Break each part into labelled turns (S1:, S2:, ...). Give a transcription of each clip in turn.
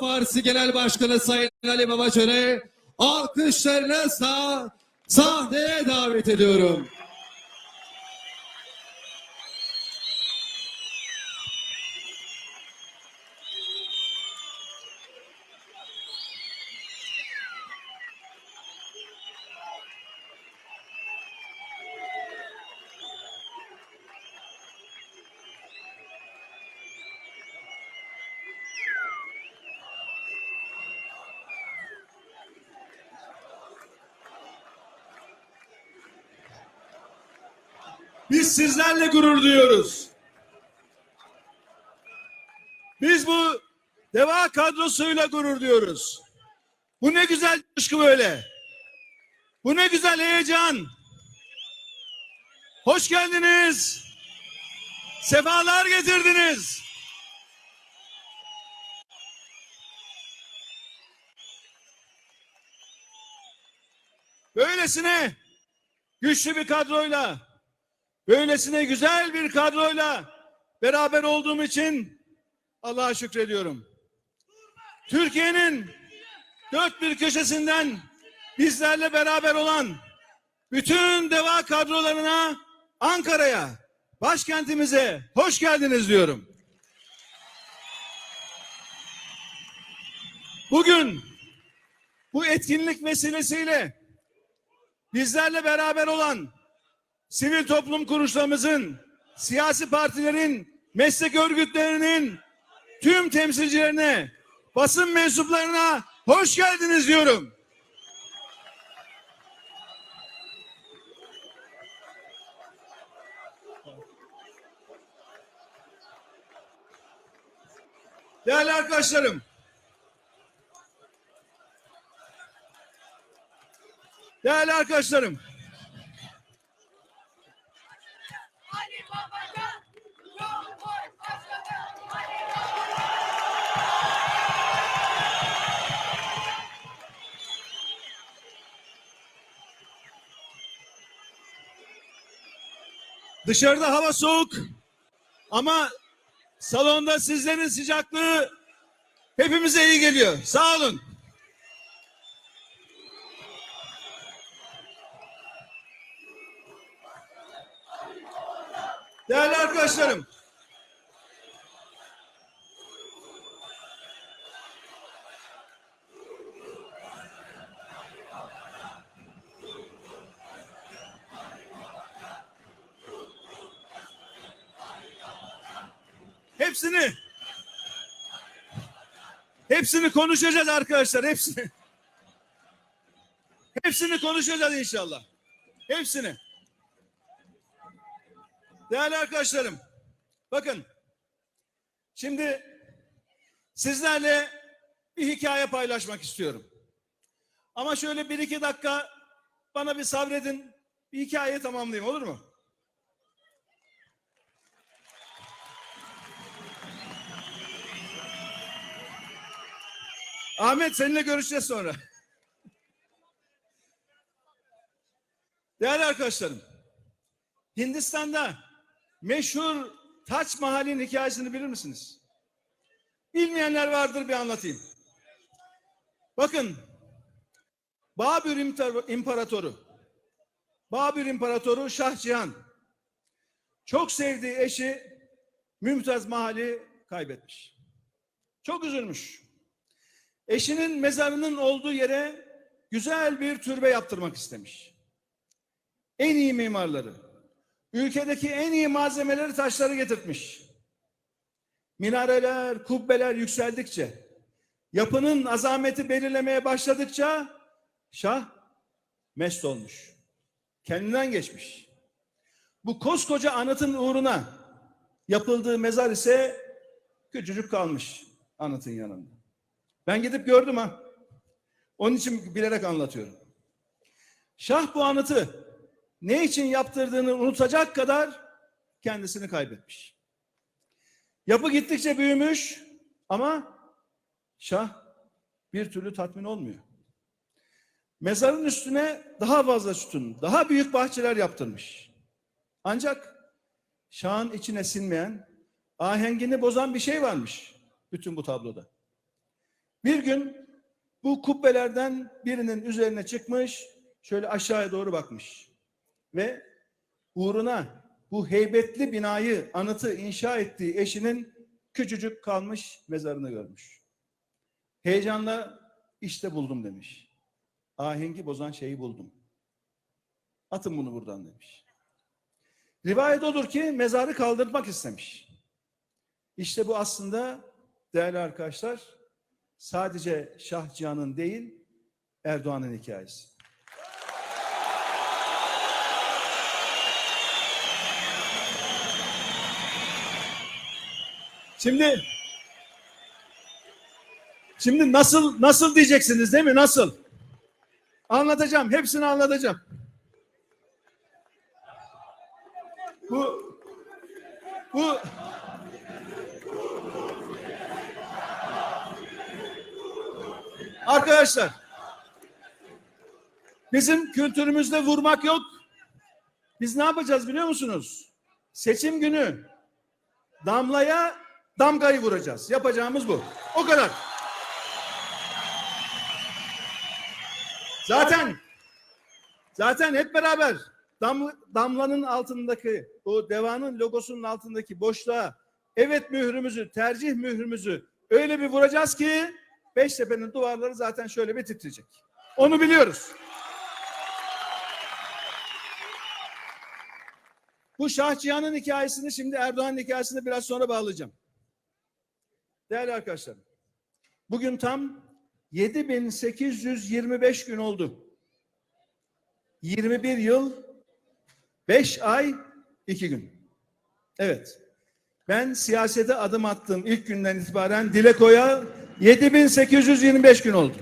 S1: Partisi Genel Başkanı Sayın Ali Babacan'ı alkışlarına sağ sahneye davet ediyorum.
S2: Biz sizlerle gurur duyuyoruz. Biz bu deva kadrosuyla gurur duyuyoruz. Bu ne güzel coşku böyle. Bu ne güzel heyecan. Hoş geldiniz. Sefalar getirdiniz. Böylesine güçlü bir kadroyla Böylesine güzel bir kadroyla beraber olduğum için Allah'a şükrediyorum. Türkiye'nin dört bir köşesinden bizlerle beraber olan bütün deva kadrolarına Ankara'ya, başkentimize hoş geldiniz diyorum. Bugün bu etkinlik vesilesiyle bizlerle beraber olan sivil toplum kuruluşlarımızın, siyasi partilerin, meslek örgütlerinin tüm temsilcilerine, basın mensuplarına hoş geldiniz diyorum. Değerli arkadaşlarım, değerli arkadaşlarım,
S3: Ali Babacan, Cumhurbaşkanı Ali
S2: Dışarıda hava soğuk ama salonda sizlerin sıcaklığı hepimize iyi geliyor. Sağ olun. Değerli arkadaşlarım. Hepsini hepsini konuşacağız arkadaşlar hepsini. Hepsini konuşacağız inşallah. Hepsini. Değerli arkadaşlarım, bakın şimdi sizlerle bir hikaye paylaşmak istiyorum. Ama şöyle bir iki dakika bana bir sabredin, bir hikaye tamamlayayım olur mu? Ahmet seninle görüşeceğiz sonra. Değerli arkadaşlarım, Hindistan'da meşhur Taç Mahal'in hikayesini bilir misiniz? Bilmeyenler vardır bir anlatayım. Bakın, Babür İmpar- İmparatoru, Babür İmparatoru Şah Cihan çok sevdiği eşi Mümtaz Mahal'i kaybetmiş. Çok üzülmüş. Eşinin mezarının olduğu yere güzel bir türbe yaptırmak istemiş. En iyi mimarları, ülkedeki en iyi malzemeleri taşları getirtmiş. Minareler, kubbeler yükseldikçe, yapının azameti belirlemeye başladıkça Şah mest olmuş. Kendinden geçmiş. Bu koskoca anıtın uğruna yapıldığı mezar ise küçücük kalmış anıtın yanında. Ben gidip gördüm ha. Onun için bilerek anlatıyorum. Şah bu anıtı ne için yaptırdığını unutacak kadar kendisini kaybetmiş. Yapı gittikçe büyümüş ama Şah bir türlü tatmin olmuyor. Mezarın üstüne daha fazla sütun, daha büyük bahçeler yaptırmış. Ancak Şah'ın içine sinmeyen, ahengini bozan bir şey varmış bütün bu tabloda. Bir gün bu kubbelerden birinin üzerine çıkmış, şöyle aşağıya doğru bakmış. Ve uğruna bu heybetli binayı, anıtı inşa ettiği eşinin küçücük kalmış mezarını görmüş. Heyecanla işte buldum demiş. Ahengi bozan şeyi buldum. Atın bunu buradan demiş. Rivayet odur ki mezarı kaldırmak istemiş. İşte bu aslında değerli arkadaşlar sadece Şah Cihan'ın değil Erdoğan'ın hikayesi. Şimdi Şimdi nasıl nasıl diyeceksiniz değil mi? Nasıl? Anlatacağım. Hepsini anlatacağım. Bu bu Arkadaşlar bizim kültürümüzde vurmak yok. Biz ne yapacağız biliyor musunuz? Seçim günü damlaya damgayı vuracağız. Yapacağımız bu. O kadar. Zaten zaten hep beraber dam, damlanın altındaki o devanın logosunun altındaki boşluğa evet mührümüzü, tercih mührümüzü öyle bir vuracağız ki Beştepe'nin duvarları zaten şöyle bir titreyecek. Onu biliyoruz. Bu Şah Cihan'ın hikayesini şimdi Erdoğan'ın hikayesini biraz sonra bağlayacağım. Değerli arkadaşlarım, bugün tam 7825 gün oldu. 21 yıl, 5 ay, 2 gün. Evet. Ben siyasete adım attığım ilk günden itibaren Dileko'ya 7825 gün oldu.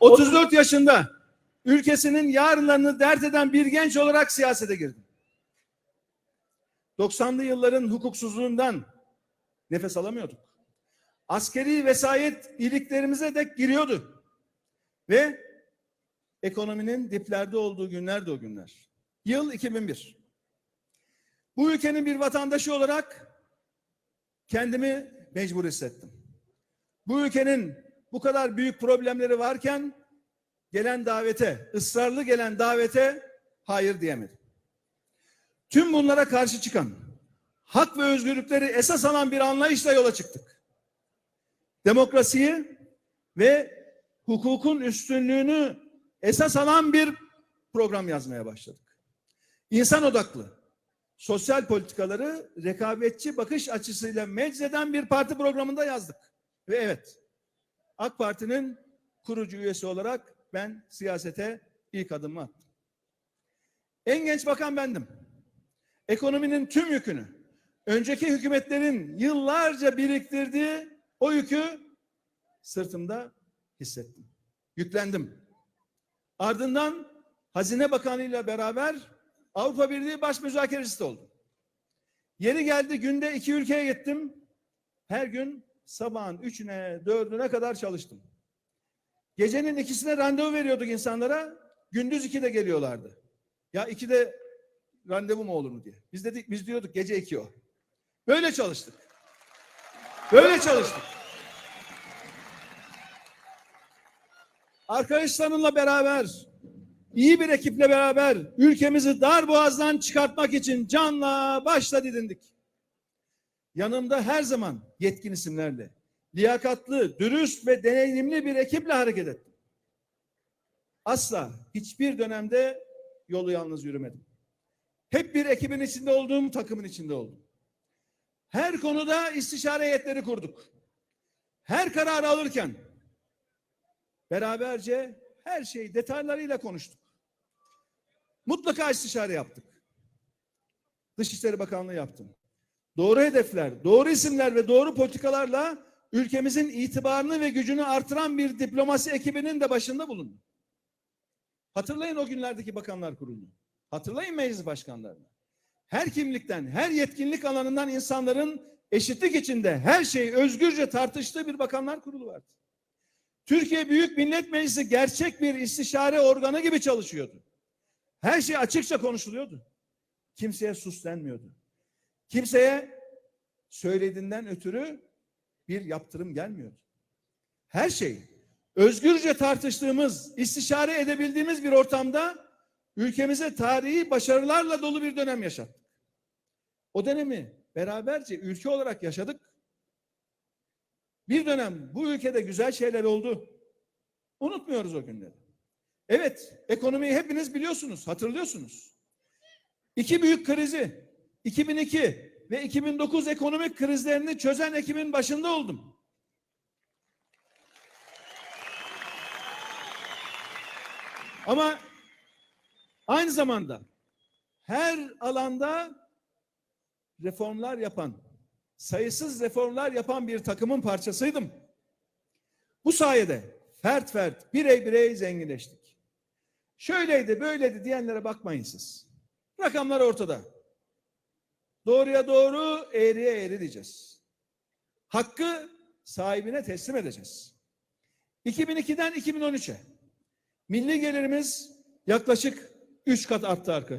S2: 34 yaşında ülkesinin yarınlarını dert eden bir genç olarak siyasete girdim. 90'lı yılların hukuksuzluğundan nefes alamıyorduk. Askeri vesayet iyiliklerimize de giriyordu. Ve ekonominin diplerde olduğu günler de o günler. Yıl 2001. Bu ülkenin bir vatandaşı olarak kendimi mecbur hissettim. Bu ülkenin bu kadar büyük problemleri varken gelen davete, ısrarlı gelen davete hayır diyemedim. Tüm bunlara karşı çıkan, hak ve özgürlükleri esas alan bir anlayışla yola çıktık. Demokrasiyi ve hukukun üstünlüğünü esas alan bir program yazmaya başladık. İnsan odaklı, sosyal politikaları rekabetçi bakış açısıyla meczeden bir parti programında yazdık. Ve evet, AK Parti'nin kurucu üyesi olarak ben siyasete ilk adımımı attım. En genç bakan bendim. Ekonominin tüm yükünü, önceki hükümetlerin yıllarca biriktirdiği o yükü sırtımda hissettim. Yüklendim. Ardından Hazine Bakanı ile beraber Avrupa Birliği baş müzakeresi oldu. Yeri geldi günde iki ülkeye gittim. Her gün sabahın üçüne, dördüne kadar çalıştım. Gecenin ikisine randevu veriyorduk insanlara. Gündüz ikide geliyorlardı. Ya ikide randevu mu olur mu diye. Biz dedik, biz diyorduk gece iki o. Böyle çalıştık. Böyle çalıştık. Arkadaşlarımla beraber iyi bir ekiple beraber ülkemizi dar boğazdan çıkartmak için canla başla didindik. Yanımda her zaman yetkin isimlerle, liyakatlı, dürüst ve deneyimli bir ekiple hareket ettim. Asla hiçbir dönemde yolu yalnız yürümedim. Hep bir ekibin içinde olduğum takımın içinde oldum. Her konuda istişare heyetleri kurduk. Her kararı alırken beraberce her şeyi detaylarıyla konuştuk. Mutlaka istişare yaptık. Dışişleri Bakanlığı yaptım. Doğru hedefler, doğru isimler ve doğru politikalarla ülkemizin itibarını ve gücünü artıran bir diplomasi ekibinin de başında bulundum. Hatırlayın o günlerdeki bakanlar kurulunu. Hatırlayın meclis başkanlarını. Her kimlikten, her yetkinlik alanından insanların eşitlik içinde her şey özgürce tartıştığı bir bakanlar kurulu vardı. Türkiye Büyük Millet Meclisi gerçek bir istişare organı gibi çalışıyordu. Her şey açıkça konuşuluyordu. Kimseye sus denmiyordu. Kimseye söylediğinden ötürü bir yaptırım gelmiyor. Her şey özgürce tartıştığımız, istişare edebildiğimiz bir ortamda ülkemize tarihi başarılarla dolu bir dönem yaşattık. O dönemi beraberce ülke olarak yaşadık. Bir dönem bu ülkede güzel şeyler oldu. Unutmuyoruz o günleri. Evet, ekonomiyi hepiniz biliyorsunuz, hatırlıyorsunuz. İki büyük krizi, 2002 ve 2009 ekonomik krizlerini çözen ekibin başında oldum. Ama aynı zamanda her alanda reformlar yapan, sayısız reformlar yapan bir takımın parçasıydım. Bu sayede fert fert, birey birey zenginleştik. Şöyleydi, böyleydi diyenlere bakmayın siz. Rakamlar ortada. Doğruya doğru, eğriye eğri diyeceğiz. Hakkı sahibine teslim edeceğiz. 2002'den 2013'e milli gelirimiz yaklaşık 3 kat arttı arkadaşlar.